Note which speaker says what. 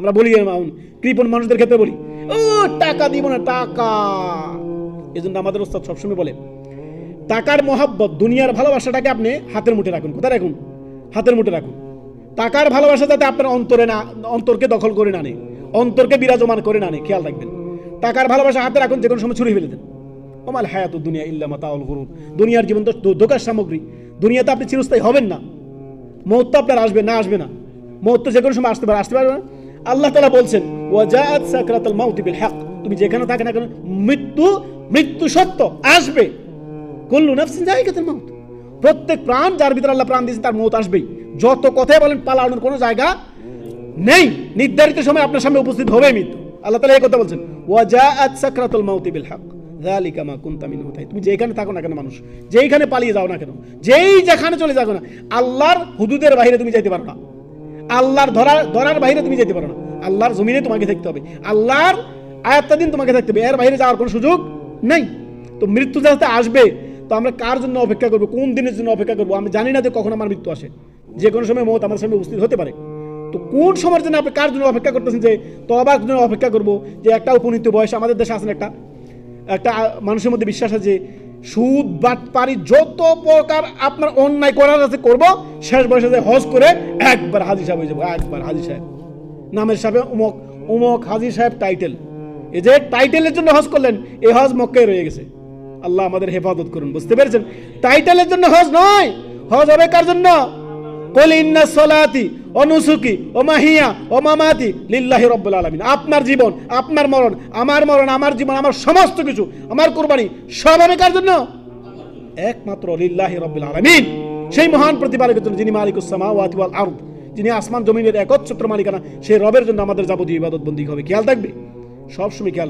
Speaker 1: আমরা বলি কৃপণ মানুষদের ক্ষেত্রে বলি। ও, টাকা দিব না, টাকা। এই জন্য আমাদের ওস্তাদ সবসময় বলে, টাকার মহাব্বত, দুনিয়ার ভালোবাসাটাকে আপনি হাতের মুঠে রাখুন। কোথায় রাখুন? হাতের মুঠে রাখুন। টাকার ভালোবাসা যাতে আপনার অন্তরে না, অন্তরকে দখল করে না নেয়, অন্তরকে বিরাজমান করে না নেয়, খেয়াল রাখবেন। টাকার ভালোবাসা হাতে রাখুন যে কোনো সময় ছুরি ফেলে দেন। ওমাল হায়াত দুনিয়া ইল্লা মাতাউল গুরুর। দুনিয়ার জীবন তো ধোকার সামগ্রী। দুনিয়াতে আপনি চিরস্থায়ী হবেন না। মৌত তো আপনার আসবে, না আসবে না। মৌত তো যে কোনো সময় আসতে পারে আসতে পারবে না। আল্লাহ তালা বলছেন ওয়াজাত সাকরাতুল মাউতি হক। তুমি যেখানে থাকে না কেন, মৃত্যু মৃত্যু সত্য আসবে। কুল্লু নাফসিন জায়গাতের মৌত প্রত্যেক প্রাণ যার ভিতরে আল্লাহ প্রাণ দিয়েছে, তার মৌত আসবেই। যত কথাই বলেন, পালানোর কোনো জায়গা নেই। নির্ধারিত সময় আপনার সামনে উপস্থিত হবে মৃত্যু। আল্লাহ তালা এই কথা বলছেন ওয়াজাআত সাকরাতুল মাউতি বিল হক। যালিকা মা কুনতা মিনহু তুমি যেখানে থাকো না কেন মানুষ, যেইখানে পালিয়ে যাও না কেন, যেই যেখানে চলে যাও না আল্লাহর হুদুদের বাইরে তুমি যাইতে পারো না। আল্লাহর ধরার ধরার বাইরে তুমি যেতে পারো না। আল্লাহর জমিনে তোমাকে থাকতে হবে। আল্লাহর আয়াত্তাদিন তোমাকে থাকতে হবে। এর বাইরে যাওয়ার কোনো সুযোগ নেই। তো মৃত্যু যাতে আসবে, তো আমরা কার জন্য অপেক্ষা করব? কোন দিনের জন্য অপেক্ষা করব? আমি জানি না যে কখন আমার মৃত্যু আসে। যে কোনো সময় মত আমার সামনে উপস্থিত হতে পারে। তো কোন সময়ের জন্য আপনি কার জন্য অপেক্ষা করতেছেন যে তবার জন্য অপেক্ষা করব? যে একটা উপনীত বয়স আমাদের দেশে আছেন একটা একটা মানুষের মধ্যে বিশ্বাস আছে যে সুদ বাট পারি যত প্রকার আপনার অন্যায় করার আছে করব, শেষ বয়সে হজ করে একবার হাজি সাহেব হয়ে যাব, একবার হাজি সাহেব। নামের সাহেব উমক উমক হাজি সাহেব টাইটেল এই যে টাইটেলের জন্য হজ করলেন, এই হজ মক্কায় রয়ে গেছে। আল্লাহ আমাদের হেফাজত করুন, বুঝতে পেরেছেন? টাইটেলের জন্য হজ নয়, হজ হবে কার জন্য? কল ইন্না সলাতি ও নুসুকি ও মাহিয়া ও মামাতি লিল্লাহি রব্বুল আলামিন। আপনার জীবন, আপনার মরণ, আমার মরণ, আমার জীবন, আমার সমস্ত কিছু, আমার কোরবানি, সব হবে কার জন্য? একমাত্র লিল্লাহি রব্বুল আলামিন। সেই মহান প্রতিপালকের জন্য যিনি মালিক সামাওয়াতি ওয়াল আরদ, যিনি আসমান জমিনের একচ্ছত্র মালিকানা, সেই রবের জন্য আমাদের যাবতীয় ইবাদত বন্দী হবে। খেয়াল থাকবে? সবসময় খেয়াল